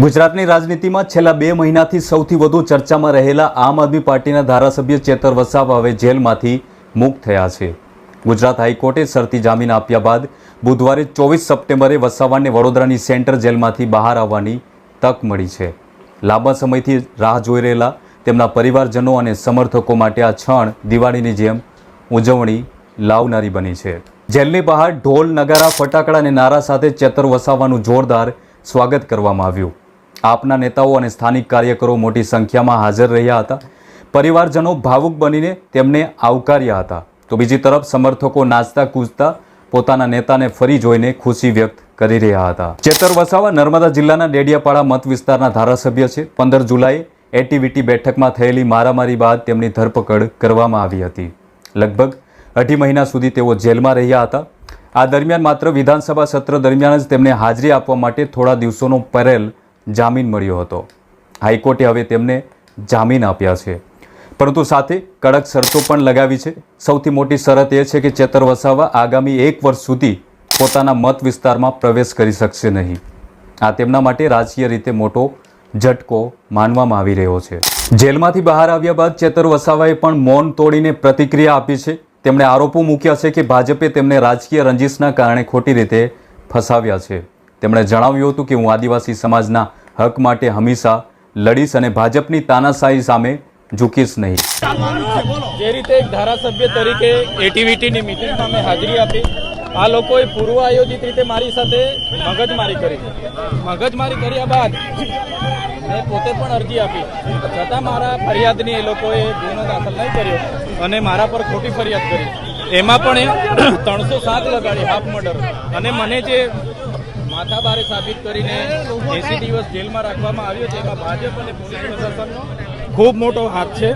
ગુજરાતની રાજનીતિમાં છેલ્લા બે મહિનાથી સૌથી વધુ ચર્ચામાં રહેલા આમ આદમી પાર્ટીના ધારાસભ્ય ચેતર વસાવા હવે જેલમાંથી મુક્ત થયા છે. ગુજરાત હાઈકોર્ટે શરતી જામીન આપ્યા બાદ બુધવારે ચોવીસ સપ્ટેમ્બરે વસાવાને વડોદરાની સેન્ટર જેલમાંથી બહાર આવવાની તક મળી છે. લાંબા સમયથી રાહ જોઈ રહેલા તેમના પરિવારજનો અને સમર્થકો માટે આ ક્ષણ દિવાળીની જેમ ઉજવણી લાવનારી બની છે. જેલની બહાર ઢોલ, નગારા, ફટાકડા અને નારા સાથે ચેતર વસાવાનું જોરદાર સ્વાગત કરવામાં આવ્યું. આપના નેતાઓ અને સ્થાનિક કાર્યકરો મોટી સંખ્યામાં હાજર રહ્યા હતા. પરિવારજનો ભાવુક બનીને તેમને આવકાર્યા હતા. તો બીજી તરફ સમર્થકો નાચતા કૂદતા પોતાના નેતાને ફરી જોઈને ખુશી વ્યક્ત કરી રહ્યા હતા. ચેતર વસાવા નર્મદા જિલ્લાના ડેડિયાપાડા મત વિસ્તારના ધારાસભ્ય છે. પંદર જુલાઈ એટીવીટી બેઠકમાં થયેલી મારામારી બાદ તેમની ધરપકડ કરવામાં આવી હતી. લગભગ અઢી મહિના સુધી તેઓ જેલમાં રહ્યા હતા. આ દરમિયાન માત્ર વિધાનસભા સત્ર દરમિયાન જ તેમને હાજરી આપવા માટે થોડા દિવસોનો પહેરેલ જામીન મળ્યો હતો. હાઈકોર્ટે હવે તેમને જામીન આપ્યા છે. પરંતુ સાથે કડક શરતો પણ લગાવી છે. સૌથી મોટી શરત એ છે કે ચેતર વસાવા આગામી એક વર્ષ સુધી પોતાના મત વિસ્તારમાં પ્રવેશ કરી શકશે નહીં. આ તેમના માટે રાજકીય રીતે મોટો ઝટકો માનવામાં આવી રહ્યો છે. જેલમાંથી બહાર આવ્યા બાદ ચેતર વસાવાએ પણ મૌન તોડીને પ્રતિક્રિયા આપી છે. તેમણે આરોપો મૂક્યા છે કે ભાજપે તેમને રાજકીય રંજીશના કારણે ખોટી રીતે ફસાવ્યા છે. તેમણે જણાવ્યું હતું કે હું આદિવાસી સમાજના હક માટે હંમેશા લડીશ અને ભાજપની તાનાશાહી સામે ઝૂકીશ નહીં. જે રીતે એક ધારાસભ્ય તરીકે એટીવીટીની મિટિંગમાં મેં હાજરી આપી, આ લોકોએ પૂર્વ આયોજિત રીતે મારી સાથે મગજમારી કરી. મગજમારી કર્યા બાદ મેં પોતે પણ અરજી આપી. છતાં મારા ફરિયાદની એ લોકોએ ગુનો દાખલ નહીં કર્યો અને મારા પર ખોટી ફરિયાદ કરી. એમાં પણ એ ત્રણસો સાત લગાડી હાફ મર્ડર. અને મને જે માથાભારે સાબિત કરીને એસી દિવસ જેલમાં રાખવામાં આવ્યો છે. એમાં ભાજપ અને પોલીસ પ્રશાસનનો ખૂબ મોટો હાથ છે.